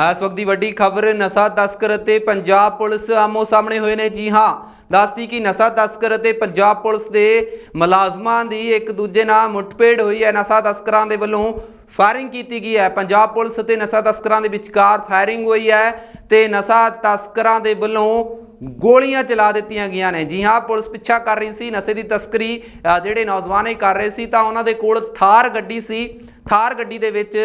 ਇਸ ਵਕਤ ਦੀ ਵੱਡੀ ਖਬਰ ਨਸ਼ਾ ਤਸਕਰ ਅਤੇ ਪੰਜਾਬ ਪੁਲਿਸ ਆਮੋ ਸਾਹਮਣੇ ਹੋਏ ਨੇ। ਜੀ ਹਾਂ ਦੱਸਦੀ ਕਿ ਨਸ਼ਾ ਤਸਕਰ ਅਤੇ ਪੰਜਾਬ ਪੁਲਿਸ ਦੇ ਮੁਲਾਜ਼ਮਾਂ ਦੀ ਇੱਕ ਦੂਜੇ ਨਾਲ ਮੁੱਠਭੇੜ ਹੋਈ ਹੈ। ਨਸ਼ਾ ਤਸਕਰਾਂ ਦੇ ਵੱਲੋਂ ਫਾਇਰਿੰਗ ਕੀਤੀ ਗਈ ਹੈ। ਪੰਜਾਬ ਪੁਲਿਸ ਅਤੇ ਨਸ਼ਾ ਤਸਕਰਾਂ ਦੇ ਵਿਚਕਾਰ ਫਾਇਰਿੰਗ ਹੋਈ ਹੈ ਤੇ ਨਸ਼ਾ ਤਸਕਰਾਂ ਦੇ ਵੱਲੋਂ ਗੋਲੀਆਂ ਚਲਾ ਦਿੱਤੀਆਂ ਗਈਆਂ ਨੇ। ਜੀ ਹਾਂ, ਪੁਲਿਸ ਪਿੱਛਾ ਕਰ ਰਹੀ ਸੀ। ਨਸ਼ੇ ਦੀ ਤਸਕਰੀ ਜਿਹੜੇ ਨੌਜਵਾਨ ਇਹ ਕਰ ਰਹੇ ਸੀ ਤਾਂ ਉਹਨਾਂ ਦੇ ਕੋਲ ਥਾਰ ਗੱਡੀ ਸੀ। ਥਾਰ ਗੱਡੀ ਦੇ ਵਿੱਚ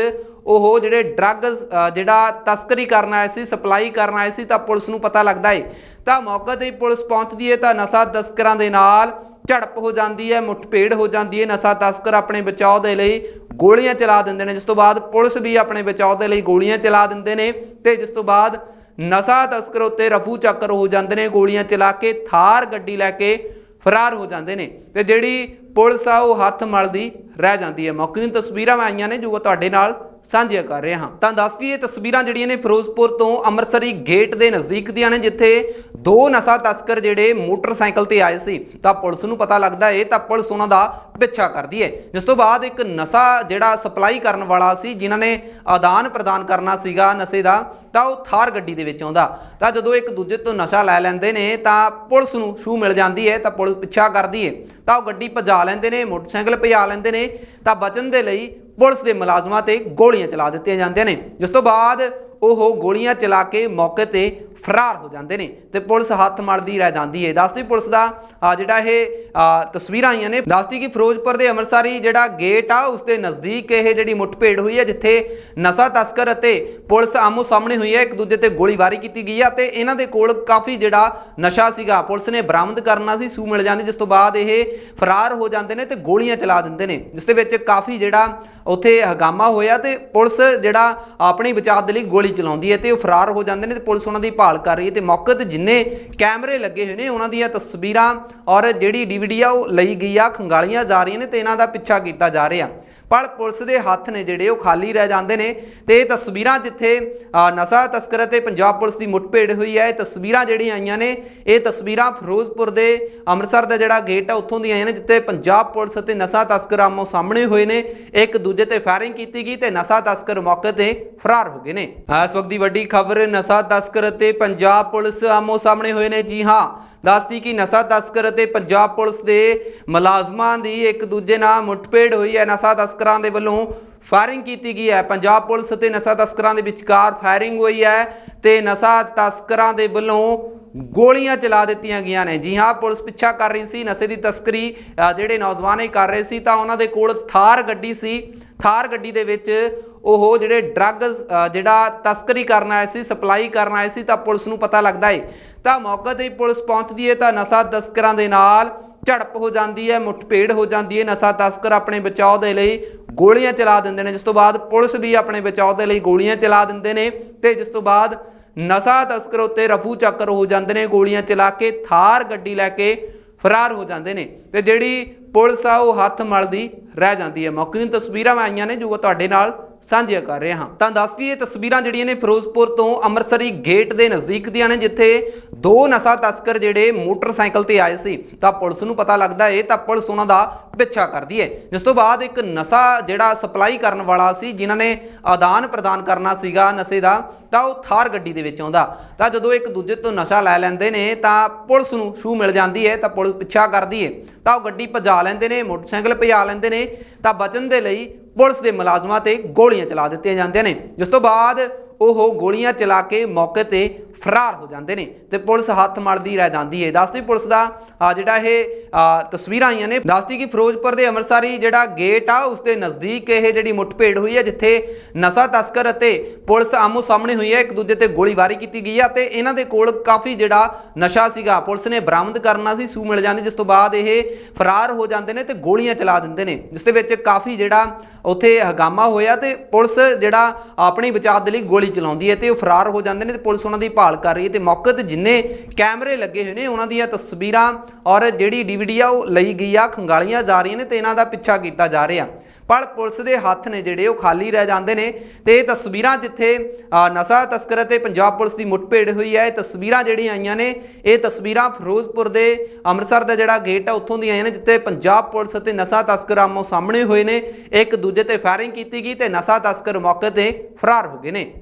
ਉਹ ਜਿਹੜੇ ਡਰੱਗ ਜਿਹੜਾ ਤਸਕਰੀ ਕਰਨ ਆਏ ਸੀ, ਸਪਲਾਈ ਕਰਨ ਆਏ ਸੀ, ਤਾਂ ਪੁਲਿਸ ਨੂੰ ਪਤਾ ਲੱਗਦਾ ਏ। ਤਾਂ ਮੌਕੇ ਤੇ ਪੁਲਿਸ ਪਹੁੰਚਦੀ ਏ ਤਾਂ ਨਸ਼ਾ ਤਸਕਰਾਂ ਦੇ ਨਾਲ ਝੜਪ ਹੋ ਜਾਂਦੀ ਹੈ ਮੁੱਠਭੇੜ ਹੋ ਜਾਂਦੀ ਹੈ ਨਸ਼ਾ ਤਸਕਰ ਆਪਣੇ ਬਚਾਓ ਦੇ ਲਈ ਗੋਲੀਆਂ ਚਲਾ ਦਿੰਦੇ ਨੇ। ਜਿਸ ਤੋਂ ਬਾਅਦ ਪੁਲਿਸ ਵੀ ਆਪਣੇ ਬਚਾਓ ਦੇ ਲਈ ਗੋਲੀਆਂ ਚਲਾ ਦਿੰਦੇ ਨੇ ਤੇ ਜਿਸ ਤੋਂ ਬਾਅਦ ਨਸ਼ਾ ਤਸਕਰ ਉੱਤੇ ਰਫੂ ਚੱਕਰ ਹੋ ਜਾਂਦੇ ਨੇ, ਗੋਲੀਆਂ ਚਲਾ ਕੇ ਥਾਰ ਗੱਡੀ ਲੈ ਕੇ ਫਰਾਰ ਹੋ ਜਾਂਦੇ ਨੇ ਤੇ ਜਿਹੜੀ ਪੁਲਿਸ ਆ ਉਹ ਹੱਥ ਮਲਦੀ ਰਹਿ ਜਾਂਦੀ ਹੈ ਮੌਕੇ ਦੀਆਂ ਤਸਵੀਰਾਂ ਆਈਆਂ ਨੇ, ਜੋ ਤੁਹਾਡੇ ਨਾਲ ਸਾਂਝੀਆਂ ਕਰ ਰਹੇ ਹਾਂ। ਤਾਂ ਦੱਸਦੀ ਇਹ ਤਸਵੀਰਾਂ ਜਿਹੜੀਆਂ ਨੇ ਫਿਰੋਜ਼ਪੁਰ ਤੋਂ ਅੰਮ੍ਰਿਤਸਰੀ ਗੇਟ ਦੇ ਨਜ਼ਦੀਕ ਦੀਆਂ ਨੇ, ਜਿੱਥੇ ਦੋ ਨਸ਼ਾ ਤਸਕਰ ਜਿਹੜੇ ਮੋਟਰਸਾਈਕਲ ਤੇ ਆਏ ਸੀ। ਤਾਂ ਪੁਲਿਸ ਨੂੰ ਪਤਾ ਲੱਗਦਾ ਏ, ਤਾਂ ਪੁਲਿਸ ਉਹਨਾਂ ਦਾ ਪਿੱਛਾ ਕਰਦੀ ਹੈ ਜਿਸ ਤੋਂ ਬਾਅਦ ਇੱਕ ਨਸ਼ਾ ਜਿਹੜਾ ਸਪਲਾਈ ਕਰਨ ਵਾਲਾ ਸੀ, ਜਿਨ੍ਹਾਂ ਨੇ ਆਦਾਨ ਪ੍ਰਦਾਨ ਕਰਨਾ ਸੀਗਾ ਨਸ਼ੇ ਦਾ, ਤਾਂ ਉਹ ਥਾਰ ਗੱਡੀ ਦੇ ਵਿੱਚ ਆਉਂਦਾ। ਤਾਂ ਜਦੋਂ ਇੱਕ ਦੂਜੇ ਤੋਂ ਨਸ਼ਾ ਲੈ ਲੈਂਦੇ ਨੇ, ਤਾਂ ਪੁਲਿਸ ਨੂੰ ਛੂ ਮਿਲ ਜਾਂਦੀ ਹੈ ਤਾਂ ਪੁਲਿਸ ਪਿੱਛਾ ਕਰਦੀ ਹੈ ਤਾਂ ਉਹ ਗੱਡੀ ਭਜਾ ਲੈਂਦੇ ਨੇ, ਮੋਟਰਸਾਈਕਲ ਭਜਾ ਲੈਂਦੇ ਨੇ, ਤਾਂ ਬਚਣ ਦੇ ਲਈ ਪੁਲਿਸ ਦੇ ਮੁਲਾਜ਼ਮਾਂ ਤੇ ਗੋਲੀਆਂ ਚਲਾ ਦਿੱਤੀਆਂ ਜਾਂਦੀਆਂ ਨੇ। ਜਿਸ ਤੋਂ ਬਾਅਦ ਉਹ ਗੋਲੀਆਂ ਚਲਾ ਕੇ ਮੌਕੇ ਤੇ ਫਰਾਰ ਹੋ ਜਾਂਦੇ ਨੇ ਤੇ ਪੁਲਿਸ ਹੱਥ ਮਲਦੀ ਰਹਿ ਜਾਂਦੀ ਹੈ ਦੱਸਦੀ ਪੁਲਿਸ ਦਾ ਜਿਹੜਾ ਇਹ ਤਸਵੀਰਾਂ ਆਈਆਂ ਨੇ ਦੱਸਦੀ ਕਿ ਫਿਰੋਜ਼ਪੁਰ ਦੇ ਅੰਮ੍ਰਿਤਸਰੀ ਜਿਹੜਾ ਗੇਟ ਆ, ਉਸ ਦੇ ਨਜ਼ਦੀਕ ਇਹ ਜਿਹੜੀ ਮੁੱਠਭੇੜ ਹੋਈ ਹੈ, ਜਿੱਥੇ ਨਸ਼ਾ ਤਸਕਰ ਅਤੇ ਪੁਲਿਸ ਆਮੋ ਸਾਹਮਣੇ ਹੋਈ ਹੈ, ਇੱਕ ਦੂਜੇ ਤੇ ਗੋਲੀਬਾਰੀ ਕੀਤੀ ਗਈ ਆ ਤੇ ਇਹਨਾਂ ਦੇ ਕੋਲ ਕਾਫੀ ਜਿਹੜਾ ਨਸ਼ਾ ਸੀਗਾ, ਪੁਲਿਸ ਨੇ ਬਰਾਮਦ ਕਰਨਾ ਸੀ, ਸੂ ਮਿਲ ਜਾਂਦੀ, ਜਿਸ ਤੋਂ ਬਾਅਦ ਇਹ ਫਰਾਰ ਹੋ ਜਾਂਦੇ ਨੇ ਤੇ ਗੋਲੀਆਂ ਚਲਾ ਦਿੰਦੇ ਨੇ, ਜਿਸ ਦੇ ਵਿੱਚ ਕਾਫੀ ਜਿਹੜਾ ਉੱਥੇ ਹਗਾਮਾ ਹੋਇਆ ਤੇ ਪੁਲਿਸ ਜਿਹੜਾ ਆਪਣੀ ਬਚਾਅ ਦੇ ਲਈ ਗੋਲੀ ਚਲਾਉਂਦੀ ਹੈ ਤੇ ਉਹ ਫਰਾਰ ਹੋ ਜਾਂਦੇ ਨੇ ਤੇ ਪੁਲਿਸ ਉਹਨਾਂ ਦੀ ਭਾਲ ਕਰ ਰਹੀ ਹੈ ਤੇ ਮੌਕੇ ਤੇ ਜਿੰਨੇ ਕੈਮਰੇ ਲੱਗੇ ਹੋਏ ਨੇ ਉਹਨਾਂ ਦੀਆਂ ਤਸਵੀਰਾਂ ਔਰ ਜਿਹੜੀ ਡੀਵੀਡੀ ਆ ਉਹ ਲਈ ਗਈ ਆ, ਖੰਗਾਲੀਆਂ ਜਾ ਰਹੀਆਂ ਨੇ ਤੇ ਇਹਨਾਂ ਦਾ ਪਿੱਛਾ ਕੀਤਾ ਜਾ ਰਿਹਾ। ਪਰ ਪੁਲਿਸ ਦੇ ਹੱਥ ਨੇ ਜਿਹੜੇ ਉਹ ਖਾਲੀ ਰਹਿ ਜਾਂਦੇ ਨੇ ਤੇ ਇਹ ਤਸਵੀਰਾਂ ਜਿੱਥੇ ਨਸ਼ਾ ਤਸਕਰ ਅਤੇ ਪੰਜਾਬ ਪੁਲਿਸ ਦੀ ਮੁੱਠਭੇੜ ਹੋਈ ਹੈ, ਇਹ ਤਸਵੀਰਾਂ ਜਿਹੜੀਆਂ ਆਈਆਂ ਨੇ, ਇਹ ਤਸਵੀਰਾਂ ਫਿਰੋਜ਼ਪੁਰ ਦੇ ਅੰਮ੍ਰਿਤਸਰ ਦਾ ਜਿਹੜਾ ਗੇਟ ਆ, ਉੱਥੋਂ ਦੀਆਂ ਆਈਆਂ ਨੇ, ਜਿੱਥੇ ਪੰਜਾਬ ਪੁਲਿਸ ਅਤੇ ਨਸ਼ਾ ਤਸਕਰ ਆਮੋ ਸਾਹਮਣੇ ਹੋਏ ਨੇ, ਇੱਕ ਦੂਜੇ ਤੇ ਫਾਇਰਿੰਗ ਕੀਤੀ ਗਈ ਤੇ ਨਸ਼ਾ ਤਸਕਰ ਮੌਕੇ ਤੇ ਫਰਾਰ ਹੋ ਗਏ ਨੇ। ਇਸ ਵਕਤ ਦੀ ਵੱਡੀ ਖਬਰ, ਨਸ਼ਾ ਤਸਕਰ ਅਤੇ ਪੰਜਾਬ ਪੁਲਿਸ ਆਮੋ ਸਾਹਮਣੇ ਹੋਏ ਨੇ। ਜੀ ਹਾਂ ਦੱਸਦੀ ਕਿ ਨਸ਼ਾ ਤਸਕਰ ਅਤੇ ਪੰਜਾਬ ਪੁਲਿਸ ਦੇ ਮੁਲਾਜ਼ਮਾਂ ਦੀ ਇੱਕ ਦੂਜੇ ਨਾਲ ਮੁੱਠਭੇੜ ਹੋਈ ਹੈ। ਨਸ਼ਾ ਤਸਕਰਾਂ ਦੇ ਵੱਲੋਂ ਫਾਇਰਿੰਗ ਕੀਤੀ ਗਈ ਹੈ। ਪੰਜਾਬ ਪੁਲਿਸ ਅਤੇ ਨਸ਼ਾ ਤਸਕਰਾਂ ਦੇ ਵਿਚਕਾਰ ਫਾਇਰਿੰਗ ਹੋਈ ਹੈ ਤੇ ਨਸ਼ਾ ਤਸਕਰਾਂ ਦੇ ਵੱਲੋਂ ਗੋਲੀਆਂ ਚਲਾ ਦਿੱਤੀਆਂ ਗਈਆਂ ਨੇ। ਜੀ ਹਾਂ, ਪੁਲਿਸ ਪਿੱਛਾ ਕਰ ਰਹੀ ਸੀ। ਨਸ਼ੇ ਦੀ ਤਸਕਰੀ ਜਿਹੜੇ ਨੌਜਵਾਨ ਇਹ ਕਰ ਰਹੇ ਸੀ ਤਾਂ ਉਹਨਾਂ ਦੇ ਕੋਲ ਥਾਰ ਗੱਡੀ ਸੀ। ਥਾਰ ਗੱਡੀ ਦੇ ਵਿੱਚ ਉਹ ਜਿਹੜੇ ਡਰੱਗ ਜਿਹੜਾ ਤਸਕਰੀ ਕਰਨ ਆਏ ਸੀ, ਸਪਲਾਈ ਕਰਨ ਆਏ ਸੀ ਤਾਂ ਪੁਲਿਸ ਨੂੰ ਪਤਾ ਲੱਗਦਾ ਏ ਤਾਂ ਮੌਕੇ ਤੇ ਹੀ ਪੁਲਿਸ ਪਹੁੰਚਦੀ ਹੈ ਤਾਂ ਨਸ਼ਾ ਤਸਕਰਾਂ ਦੇ ਨਾਲ ਝੜਪ ਹੋ ਜਾਂਦੀ ਹੈ, ਮੁੱਠਭੇੜ ਹੋ ਜਾਂਦੀ ਹੈ। ਨਸ਼ਾ ਤਸਕਰ ਆਪਣੇ ਬਚਾਓ ਦੇ ਲਈ ਗੋਲੀਆਂ ਚਲਾ ਦਿੰਦੇ ਨੇ। ਜਿਸ ਤੋਂ ਬਾਅਦ ਪੁਲਿਸ ਵੀ ਆਪਣੇ ਬਚਾਓ ਦੇ ਲਈ ਗੋਲੀਆਂ ਚਲਾ ਦਿੰਦੇ ਨੇ ਤੇ ਜਿਸ ਤੋਂ ਬਾਅਦ ਨਸ਼ਾ ਤਸਕਰ ਉੱਤੇ ਰਫੂ ਚੱਕਰ ਹੋ ਜਾਂਦੇ ਨੇ, ਗੋਲੀਆਂ ਚਲਾ ਕੇ ਥਾਰ ਗੱਡੀ ਲੈ ਕੇ ਫਰਾਰ ਹੋ ਜਾਂਦੇ ਨੇ। ਤੇ ਜਿਹੜੀ ਪੁਲਿਸ ਆ, ਉਹ ਹੱਥ ਮਲਦੀ ਰਹਿ ਜਾਂਦੀ ਹੈ। ਮੌਕੇ ਦੀਆਂ ਤਸਵੀਰਾਂ ਮੈਂ ਆਈਆਂ ਨੇ, ਜੋ ਤੁਹਾਡੇ ਨਾਲ ਸਾਂਝੀਆਂ ਕਰ ਰਹੇ ਹਾਂ। ਤਾਂ ਦੱਸਦੀ ਇਹ ਤਸਵੀਰਾਂ ਜਿਹੜੀਆਂ ਨੇ ਫਿਰੋਜ਼ਪੁਰ ਤੋਂ ਅੰਮ੍ਰਿਤਸਰੀ ਗੇਟ ਦੇ ਨਜ਼ਦੀਕ ਦੀਆਂ ਨੇ, ਜਿੱਥੇ ਦੋ ਨਸ਼ਾ ਤਸਕਰ ਜਿਹੜੇ ਮੋਟਰਸਾਈਕਲ ਤੇ ਆਏ ਸੀ। ਤਾਂ ਪੁਲਿਸ ਨੂੰ ਪਤਾ ਲੱਗਦਾ ਏ, ਤਾਂ ਪੁਲਿਸ ਉਹਨਾਂ ਦਾ ਪਿੱਛਾ ਕਰਦੀ ਹੈ ਜਿਸ ਤੋਂ ਬਾਅਦ ਇੱਕ ਨਸ਼ਾ ਜਿਹੜਾ ਸਪਲਾਈ ਕਰਨ ਵਾਲਾ ਸੀ, ਜਿਨ੍ਹਾਂ ਨੇ ਆਦਾਨ ਪ੍ਰਦਾਨ ਕਰਨਾ ਸੀਗਾ ਨਸ਼ੇ ਦਾ, ਤਾਂ ਉਹ ਥਾਰ ਗੱਡੀ ਦੇ ਵਿੱਚ ਆਉਂਦਾ। ਤਾਂ ਜਦੋਂ ਇੱਕ ਦੂਜੇ ਤੋਂ ਨਸ਼ਾ ਲੈ ਲੈਂਦੇ ਨੇ, ਤਾਂ ਪੁਲਿਸ ਨੂੰ ਛੂ ਮਿਲ ਜਾਂਦੀ ਹੈ ਤਾਂ ਪੁਲਿਸ ਪਿੱਛਾ ਕਰਦੀ ਹੈ ਤਾਂ ਉਹ ਗੱਡੀ ਭਜਾ ਲੈਂਦੇ ਨੇ, ਮੋਟਰਸਾਈਕਲ ਭਜਾ ਲੈਂਦੇ ਨੇ, ਤਾਂ ਬਚਣ ਦੇ ਲਈ ਪੁਲਿਸ ਦੇ ਮੁਲਾਜ਼ਮਾਂ ਤੇ ਗੋਲੀਆਂ ਚਲਾ ਦਿੱਤੀਆਂ ਜਾਂਦੀਆਂ ਨੇ। ਜਿਸ ਤੋਂ ਬਾਅਦ ਉਹ ਗੋਲੀਆਂ ਚਲਾ ਕੇ ਮੌਕੇ ਤੇ ਫਰਾਰ ਹੋ ਜਾਂਦੇ ਨੇ ਤੇ ਪੁਲਿਸ ਹੱਥ ਮਲਦੀ ਰਹਿ ਜਾਂਦੀ ਹੈ। ਦੱਸਦੀ ਪੁਲਿਸ ਦਾ ਜਿਹੜਾ ਇਹ ਤਸਵੀਰਾਂ ਆਈਆਂ ਨੇ, ਦੱਸਦੀ ਕਿ ਫਿਰੋਜ਼ਪੁਰ ਦੇ ਅੰਮ੍ਰਿਤਸਰੀ ਜਿਹੜਾ ਗੇਟ ਆ, ਉਸ ਦੇ ਨਜ਼ਦੀਕ ਇਹ ਜਿਹੜੀ ਮੁੱਠਭੇੜ ਹੋਈ ਹੈ, ਜਿੱਥੇ ਨਸ਼ਾ ਤਸਕਰ ਅਤੇ ਪੁਲਿਸ ਆਮੋ ਸਾਹਮਣੇ ਹੋਈ ਹੈ, ਇੱਕ ਦੂਜੇ ਤੇ ਗੋਲੀਬਾਰੀ ਕੀਤੀ ਗਈ ਹੈ ਤੇ ਇਹਨਾਂ ਦੇ ਕੋਲ ਕਾਫੀ ਜਿਹੜਾ ਨਸ਼ਾ ਸੀਗਾ, ਪੁਲਿਸ ਨੇ ਬਰਾਮਦ ਕਰਨਾ ਸੀ, ਸੂ ਮਿਲ ਜਾਂਦੀ, ਜਿਸ ਤੋਂ ਬਾਅਦ ਇਹ ਫਰਾਰ ਹੋ ਜਾਂਦੇ ਨੇ ਤੇ ਗੋਲੀਆਂ ਚਲਾ ਦਿੰਦੇ ਨੇ, ਜਿਸ ਦੇ ਵਿੱਚ ਕਾਫੀ ਜਿਹੜਾ ਉੱਥੇ ਹਗਾਮਾ ਹੋਇਆ ਤੇ ਪੁਲਿਸ ਜਿਹੜਾ ਆਪਣੀ ਬਚਾਅ ਦੇ ਲਈ ਗੋਲੀ ਚਲਾਉਂਦੀ ਹੈ ਤੇ ਉਹ ਫਰਾਰ ਹੋ ਜਾਂਦੇ ਨੇ ਤੇ ਪੁਲਿਸ ਉਹਨਾਂ ਦੀ ਭਾਲ ਕਰ ਰਹੀ ਹੈ ਤੇ ਮੌਕੇ ਤੇ ਜਿੰਨੇ ਕੈਮਰੇ ਲੱਗੇ ਹੋਏ ਨੇ, ਉਹਨਾਂ ਦੀਆਂ ਤਸਵੀਰਾਂ ਔਰ ਜਿਹੜੀ ਡੀਵੀਡੀ ਆ ਉਹ ਲਈ ਗਈ ਆ, ਖੰਗਾਲੀਆਂ ਜਾ ਰਹੀਆਂ ਨੇ ਤੇ ਇਹਨਾਂ ਦਾ ਪਿੱਛਾ ਕੀਤਾ ਜਾ ਰਿਹਾ। ਪਰ ਪੁਲਿਸ ਦੇ ਹੱਥ ਨੇ ਜਿਹੜੇ ਉਹ ਖਾਲੀ ਰਹਿ ਜਾਂਦੇ ਨੇ ਤੇ ਇਹ ਤਸਵੀਰਾਂ ਜਿੱਥੇ ਨਸ਼ਾ ਤਸਕਰ ਅਤੇ ਪੰਜਾਬ ਪੁਲਿਸ ਦੀ ਮੁੱਠਭੇੜ ਹੋਈ ਹੈ, ਇਹ ਤਸਵੀਰਾਂ ਜਿਹੜੀਆਂ ਆਈਆਂ ਨੇ, ਇਹ ਤਸਵੀਰਾਂ ਫਿਰੋਜ਼ਪੁਰ ਦੇ ਅੰਮ੍ਰਿਤਸਰ ਦਾ ਜਿਹੜਾ ਗੇਟ ਆ, ਉੱਥੋਂ ਦੀਆਂ ਆਈਆਂ ਨੇ, ਜਿੱਥੇ ਪੰਜਾਬ ਪੁਲਿਸ ਅਤੇ ਨਸ਼ਾ ਤਸਕਰ ਆਮੋ ਸਾਹਮਣੇ ਹੋਏ ਨੇ, ਇੱਕ ਦੂਜੇ ਤੇ ਫਾਇਰਿੰਗ ਕੀਤੀ ਗਈ ਤੇ ਨਸ਼ਾ ਤਸਕਰ ਮੌਕੇ ਤੇ ਫਰਾਰ ਹੋ ਗਏ ਨੇ।